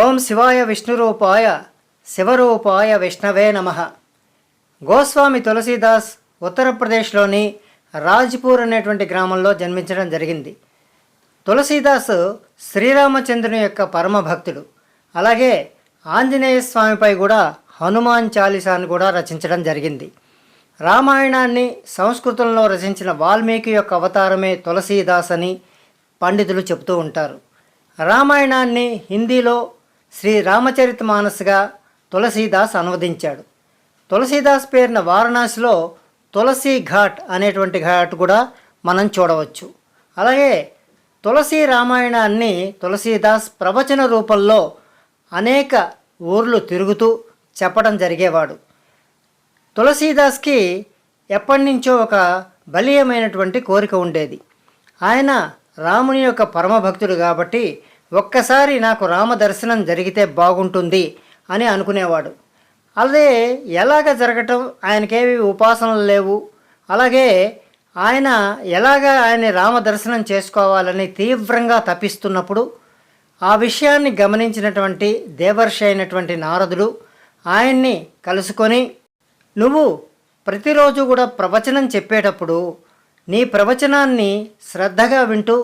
ఓం శివాయ విష్ణురూపాయ శివరూపాయ విష్ణవే నమ. గోస్వామి తులసీదాస్ ఉత్తరప్రదేశ్లోని రాజ్పూర్ అనేటువంటి గ్రామంలో జన్మించడం జరిగింది. తులసీదాస్ శ్రీరామచంద్రుని యొక్క పరమ భక్తుడు. అలాగే ఆంజనేయ స్వామిపై కూడా హనుమాన్ చాలీసాను కూడా రచించడం జరిగింది. రామాయణాన్ని సంస్కృతంలో రచించిన వాల్మీకి యొక్క అవతారమే తులసీదాస్ అని పండితులు చెబుతూ ఉంటారు. రామాయణాన్ని హిందీలో శ్రీ రామచరిత మానస్గా తులసీదాస్ అనువదించాడు. తులసీదాస్ పేరిన వారణాసిలో తులసి ఘాట్ అనేటువంటి ఘాట్ కూడా మనం చూడవచ్చు. అలాగే తులసి రామాయణాన్ని తులసీదాస్ ప్రవచన రూపంలో అనేక ఊర్లు తిరుగుతూ చెప్పడం జరిగేవాడు. తులసీదాస్కి ఎప్పటి నుంచో ఒక బలీయమైనటువంటి కోరిక ఉండేది. ఆయన రాముని యొక్క పరమభక్తుడు కాబట్టి ఒక్కసారి నాకు రామ దర్శనం జరిగితే బాగుంటుంది అని అనుకునేవాడు. అదే ఎలాగ జరగటం? ఆయనకేవి ఉపాసనలు లేవు? అలాగే ఆయన ఎలాగ ఆయన రామ దర్శనం చేసుకోవాలని తీవ్రంగా తప్పిస్తున్నప్పుడు ఆ విషయాన్ని గమనించినటువంటి దేవర్షి అయినటువంటి నారదుడు ఆయన్ని కలుసుకొని నువ్వు ప్రతిరోజు కూడా ప్రవచనం చెప్పేటప్పుడు నీ ప్రవచనాన్ని శ్రద్ధగా వింటూ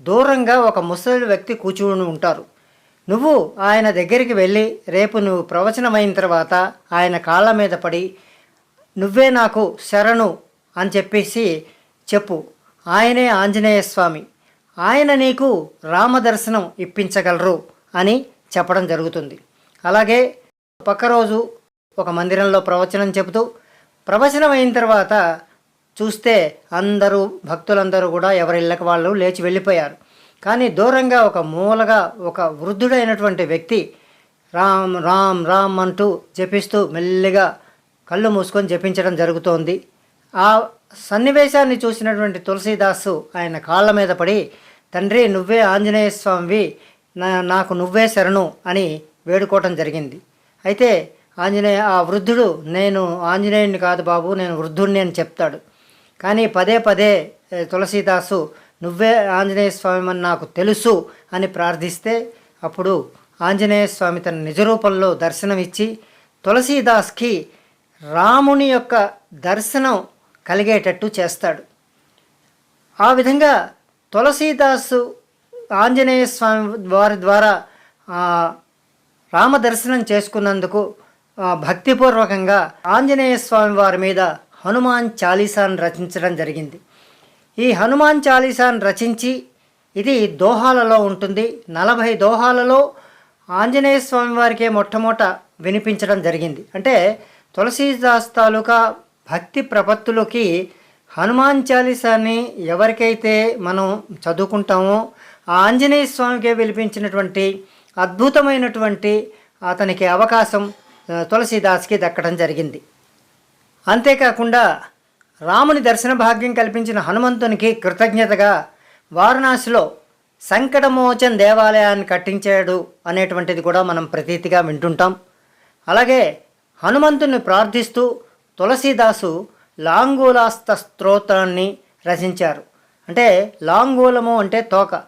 దూరంగా ఒక ముసలి వ్యక్తి కూర్చుని ఉంటారు. నువ్వు ఆయన దగ్గరికి వెళ్ళి రేపు నువ్వు ప్రవచనం అయిన తర్వాత ఆయన కాళ్ళ మీద పడి నువ్వే నాకు శరణు అని చెప్పేసి చెప్పు. ఆయనే ఆంజనేయ స్వామి. ఆయన నీకు రామదర్శనం ఇప్పించగలరు అని చెప్పడం జరుగుతుంది. అలాగే పక్క రోజు ఒక మందిరంలో ప్రవచనం చెబుతూ ప్రవచనం అయిన తర్వాత చూస్తే అందరూ భక్తులందరూ కూడా ఎవరిళ్ళకి వాళ్ళు లేచి వెళ్ళిపోయారు. కానీ దూరంగా ఒక మూలగా ఒక వృద్ధుడైనటువంటి వ్యక్తి రామ్ రామ్ రామ్ అంటూ జపిస్తూ మెల్లిగా కళ్ళు మూసుకొని జపించడం జరుగుతోంది. ఆ సన్నివేశాన్ని చూసినటువంటి తులసీదాసు ఆయన కాళ్ళ మీద పడి తండ్రి నువ్వే ఆంజనేయ స్వామివి నా నాకు నువ్వే శరణు అని వేడుకోవటం జరిగింది. అయితే ఆంజనేయ ఆ వృద్ధుడు నేను ఆంజనేయుని కాదు బాబు నేను వృద్ధుడిని అని చెప్తాడు. కానీ పదే పదే తులసీదాసు నువ్వే ఆంజనేయ స్వామి అని నాకు తెలుసు అని ప్రార్థిస్తే అప్పుడు ఆంజనేయ స్వామి తన నిజరూపంలో దర్శనమిచ్చి తులసీదాస్కి రాముని యొక్క దర్శనం కలిగేటట్టు చేస్తాడు. ఆ విధంగా తులసీదాసు ఆంజనేయ స్వామి వారి ద్వారా రామ దర్శనం చేసుకున్నందుకు భక్తిపూర్వకంగా ఆంజనేయ స్వామి వారి మీద హనుమాన్ చాలీసాను రచించడం జరిగింది. ఈ హనుమాన్ చాలీసాను రచించి ఇది దోహాలలో ఉంటుంది. నలభై దోహాలలో ఆంజనేయ స్వామి వారికే మొట్టమొదట వినిపించడం జరిగింది. అంటే తులసీదాస్ తాలూకా భక్తి ప్రపత్తులకి హనుమాన్ చాలీసాని ఎవరికైతే మనం చదువుకుంటామో ఆ ఆంజనేయ స్వామికే వినిపించినటువంటి అద్భుతమైనటువంటి అతనికి అవకాశం తులసీదాస్కి దక్కడం జరిగింది. అంతేకాకుండా రాముని దర్శన భాగ్యం కల్పించిన హనుమంతునికి కృతజ్ఞతగా వారణాసిలో సంకటమోచన్ దేవాలయాన్ని కట్టించాడు అనేటువంటిది కూడా మనం ప్రతీతిగా వింటుంటాం. అలాగే హనుమంతుని ప్రార్థిస్తూ తులసీదాసు లాంగూలాస్త స్తోత్రాన్ని రచించారు. అంటే లాంగూలము అంటే తోక.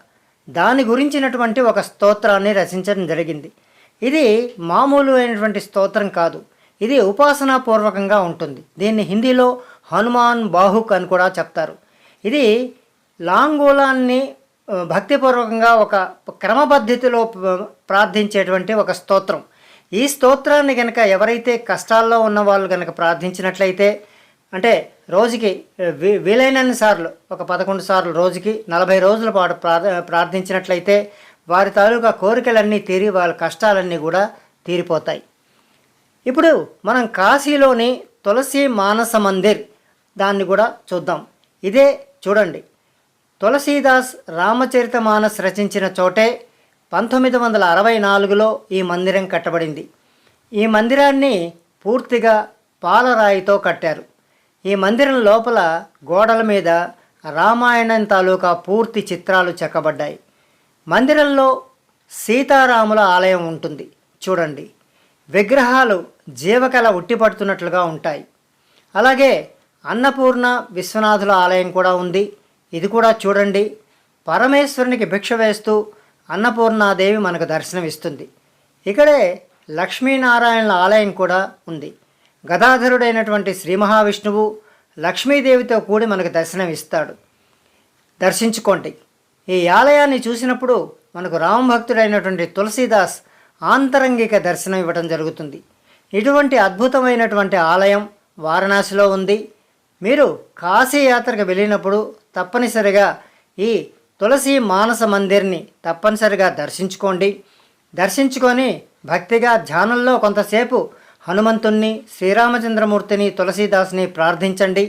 దాని గురించినటువంటి ఒక స్తోత్రాన్ని రచించడం జరిగింది. ఇది మామూలు అయినటువంటి స్తోత్రం కాదు. ఇది ఉపాసనాపూర్వకంగా ఉంటుంది. దీన్ని హిందీలో హనుమాన్ బాహుక్ అని కూడా చెప్తారు. ఇది లాంగూలాన్ని భక్తిపూర్వకంగా ఒక క్రమపద్ధతిలో ప్రార్థించేటువంటి ఒక స్తోత్రం. ఈ స్తోత్రాన్ని కనుక ఎవరైతే కష్టాల్లో ఉన్న వాళ్ళు కనుక ప్రార్థించినట్లయితే అంటే రోజుకి వి వీలైనన్ని సార్లు ఒక పదకొండు సార్లు రోజుకి నలభై రోజుల పాటు ప్రార్థ ప్రార్థించినట్లయితే వారి తాలూకా కోరికలన్నీ తీరి వాళ్ళ కష్టాలన్నీ కూడా తీరిపోతాయి. ఇప్పుడు మనం కాశీలోని తులసి మానస మందిర్ దాన్ని కూడా చూద్దాం. ఇదే చూడండి. తులసీదాస్ రామచరిత మానస్ రచించిన చోటే పంతొమ్మిది వందల అరవై నాలుగులో ఈ మందిరం కట్టబడింది. ఈ మందిరాన్ని పూర్తిగా పాలరాయితో కట్టారు. ఈ మందిరం లోపల గోడల మీద రామాయణం తాలూకా పూర్తి చిత్రాలు చెక్కబడ్డాయి. మందిరంలో సీతారాముల ఆలయం ఉంటుంది. చూడండి. విగ్రహాలు జీవకళ ఉట్టిపడుతున్నట్లుగా ఉంటాయి. అలాగే అన్నపూర్ణ విశ్వనాథుల ఆలయం కూడా ఉంది. ఇది కూడా చూడండి. పరమేశ్వరునికి భిక్ష వేస్తూ అన్నపూర్ణాదేవి మనకు దర్శనమిస్తుంది. ఇక్కడే లక్ష్మీనారాయణల ఆలయం కూడా ఉంది. గదాధరుడైనటువంటి శ్రీ మహావిష్ణువు లక్ష్మీదేవితో కూడి మనకు దర్శనం ఇస్తాడు దర్శించుకోండి. ఈ ఆలయాన్ని చూసినప్పుడు మనకు రామభక్తుడైనటువంటి తులసీదాస్ ఆంతరంగిక దర్శనం ఇవ్వడం జరుగుతుంది. ఇటువంటి అద్భుతమైనటువంటి ఆలయం వారణాసిలో ఉంది. మీరు కాశీ యాత్రకు వెళ్ళినప్పుడు తప్పనిసరిగా ఈ తులసి మానస మందిర్ని తప్పనిసరిగా దర్శించుకోండి. దర్శించుకొని భక్తిగా ధ్యానంలో కొంతసేపు హనుమంతుణ్ణి శ్రీరామచంద్రమూర్తిని తులసీదాస్ని ప్రార్థించండి.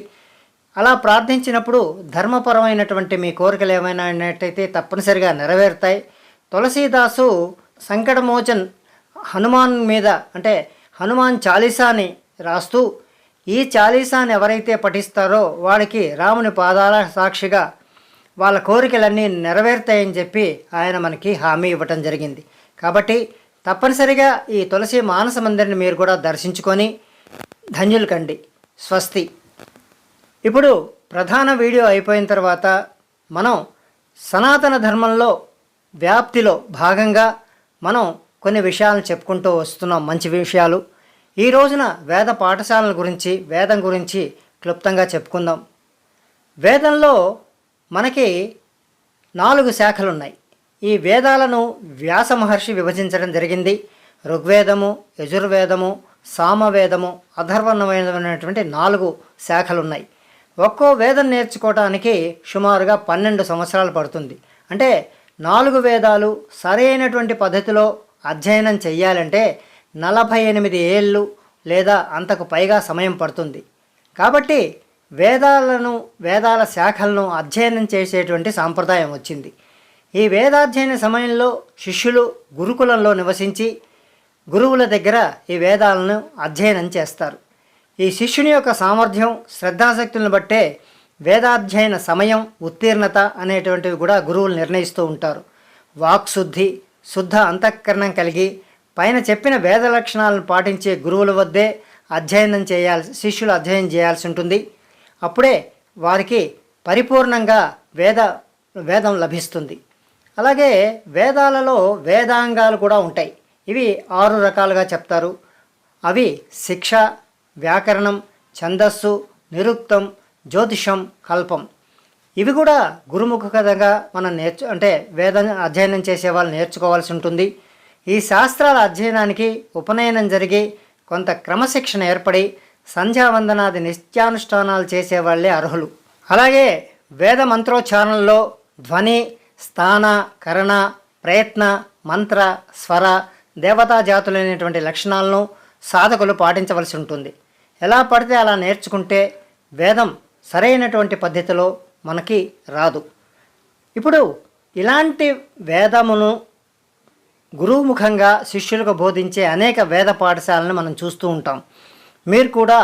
అలా ప్రార్థించినప్పుడు ధర్మపరమైనటువంటి మీ కోరికలు ఏమైనా అయితే తప్పనిసరిగా నెరవేరుతాయి. తులసీదాసు సంకటమోచన్ హనుమాన్ మీద అంటే హనుమాన్ చాలీసాని రాస్తూ ఈ చాలీసాని ఎవరైతే పఠిస్తారో వాడికి రాముని పాదాల సాక్షిగా వాళ్ళ కోరికలన్నీ నెరవేరుతాయని చెప్పి ఆయన మనకి హామీ ఇవ్వటం జరిగింది. కాబట్టి తప్పనిసరిగా ఈ తులసి మానస మందిరిని మీరు కూడా దర్శించుకొని ధన్యులు కండి. స్వస్తి. ఇప్పుడు ప్రధాన వీడియో అయిపోయిన తర్వాత మనం సనాతన ధర్మంలో వ్యాప్తిలో భాగంగా మనం కొన్ని విషయాలను చెప్పుకుంటూ వస్తున్నాం. మంచి విషయాలు. ఈ రోజున వేద పాఠశాలల గురించి వేదం గురించి క్లుప్తంగా చెప్పుకుందాం. వేదంలో మనకి నాలుగు శాఖలు ఉన్నాయి ఈ వేదాలను వ్యాస మహర్షి విభజించడం జరిగింది. ఋగ్వేదము యజుర్వేదము సామవేదము అధర్వణమైనటువంటి నాలుగు శాఖలు ఉన్నాయి ఒక్కో వేదం నేర్చుకోవటానికి సుమారుగా పన్నెండు సంవత్సరాలు పడుతుంది. అంటే నాలుగు వేదాలు సరైనటువంటి పద్ధతిలో అధ్యయనం చెయ్యాలంటే నలభై ఎనిమిది ఏళ్ళు లేదా అంతకు పైగా సమయం పడుతుంది. కాబట్టి వేదాలను వేదాల శాఖలను అధ్యయనం చేసేటువంటి సాంప్రదాయం వచ్చింది. ఈ వేదాధ్యయన సమయంలో శిష్యులు గురుకులంలో నివసించి గురువుల దగ్గర ఈ వేదాలను అధ్యయనం చేస్తారు. ఈ శిష్యుని యొక్క సామర్థ్యం శ్రద్ధాశక్తులను బట్టే వేదాధ్యయన సమయం ఉత్తీర్ణత అనేటువంటివి కూడా గురువులు నిర్ణయిస్తూ ఉంటారు. వాక్శుద్ధి శుద్ధ అంతఃకరణం కలిగి పైన చెప్పిన వేద లక్షణాలను పాటించే గురువుల వద్దే అధ్యయనం చేయాల్సి శిష్యులు అధ్యయనం చేయాల్సి ఉంటుంది. అప్పుడే వారికి పరిపూర్ణంగా వేద వేదం లభిస్తుంది. అలాగే వేదాలలో వేదాంగాలు కూడా ఉంటాయి. ఇవి ఆరు రకాలుగా చెప్తారు. అవి శిక్ష వ్యాకరణం ఛందస్సు నిరుక్తం జ్యోతిషం కల్పం. ఇవి కూడా గురుముఖంగా మనం నేర్చు అంటే వేద అధ్యయనం చేసే వాళ్ళు నేర్చుకోవాల్సి ఉంటుంది. ఈ శాస్త్రాల అధ్యయనానికి ఉపనయనం జరిగి కొంత క్రమశిక్షణ ఏర్పడి సంధ్యావందనాది నిత్యానుష్ఠానాలు చేసేవాళ్ళే అర్హులు. అలాగే వేద మంత్రోచ్చారణలో ధ్వని స్థాన కరణ ప్రయత్న మంత్ర స్వర దేవతా జాతులైనటువంటి లక్షణాలను సాధకులు పాటించవలసి ఉంటుంది. ఎలా పడితే అలా నేర్చుకుంటే వేదం సరైనటువంటి పద్ధతిలో మనకి రాదు. ఇప్పుడు ఇలాంటి వేదమును గురువుముఖంగా శిష్యులకు బోధించే అనేక వేద పాఠశాలను మనం చూస్తూ ఉంటాం. మీరు కూడా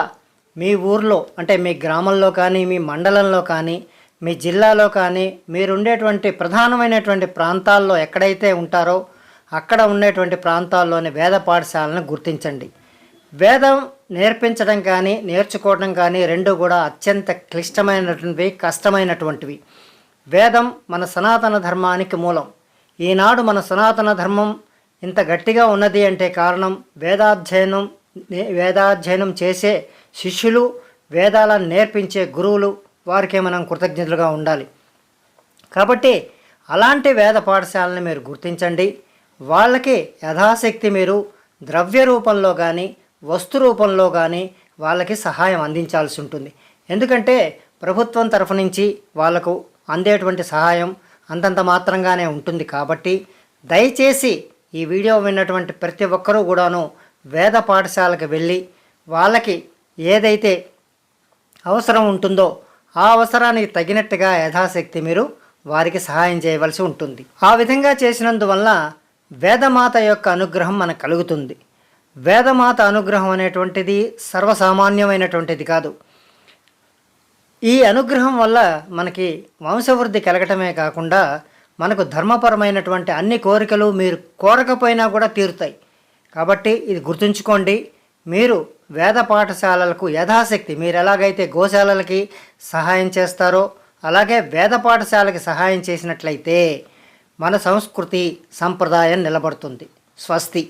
మీ ఊర్లో అంటే మీ గ్రామంలో కానీ మీ మండలంలో కానీ మీ జిల్లాలో కానీ మీరు ఉండేటువంటి ప్రధానమైనటువంటి ప్రాంతాల్లో ఎక్కడైతే ఉంటారో అక్కడ ఉండేటువంటి ప్రాంతాల్లోని వేద పాఠశాలను గుర్తించండి. వేదం నేర్పించడం కానీ నేర్చుకోవడం కానీ రెండు కూడా అత్యంత క్లిష్టమైనటువంటివి కష్టమైనటువంటివి. వేదం మన సనాతన ధర్మానికి మూలం. ఈనాడు మన సనాతన ధర్మం ఇంత గట్టిగా ఉన్నది అంటే కారణం వేదాధ్యయనం నే- వేదాధ్యయనం చేసే శిష్యులు వేదాలను నేర్పించే గురువులు వారికే మనం కృతజ్ఞతలుగా ఉండాలి. కాబట్టి అలాంటి వేద పాఠశాలని మీరు గుర్తించండి. వాళ్ళకి యథాశక్తి మీరు ద్రవ్య రూపంలో కానీ వస్తు రూపంలో కానీ వాళ్ళకి సహాయం అందించాల్సి ఉంటుంది. ఎందుకంటే ప్రభుత్వం తరఫు నుంచి వాళ్ళకు అందేటువంటి సహాయం అంతంత మాత్రంగానే ఉంటుంది కాబట్టి దయచేసి ఈ వీడియో విన్నటువంటి ప్రతి ఒక్కరూ కూడాను వేద పాఠశాలకు వెళ్ళి వాళ్ళకి ఏదైతే అవసరం ఉంటుందో ఆ అవసరానికి తగినట్టుగా యథాశక్తి మీరు వారికి సహాయం చేయవలసి ఉంటుంది. ఆ విధంగా చేసినందువల్ల వేదమాత యొక్క అనుగ్రహం మనకు కలుగుతుంది. వేదమాత అనుగ్రహం అనేటువంటిది సర్వసామాన్యమైనటువంటిది కాదు. ఈ అనుగ్రహం వల్ల మనకి వంశవృద్ధి కలగటమే కాకుండా మనకు ధర్మపరమైనటువంటి అన్ని కోరికలు మీరు కోరకపోయినా కూడా తీరుతాయి. కాబట్టి ఇది గుర్తుంచుకోండి మీరు వేద పాఠశాలలకు యథాశక్తి మీరు ఎలాగైతే గోశాలలకి సహాయం చేస్తారో అలాగే వేద పాఠశాలకి సహాయం చేసినట్లయితే మన సంస్కృతి సంప్రదాయం నిలబడుతుంది. స్వస్తి.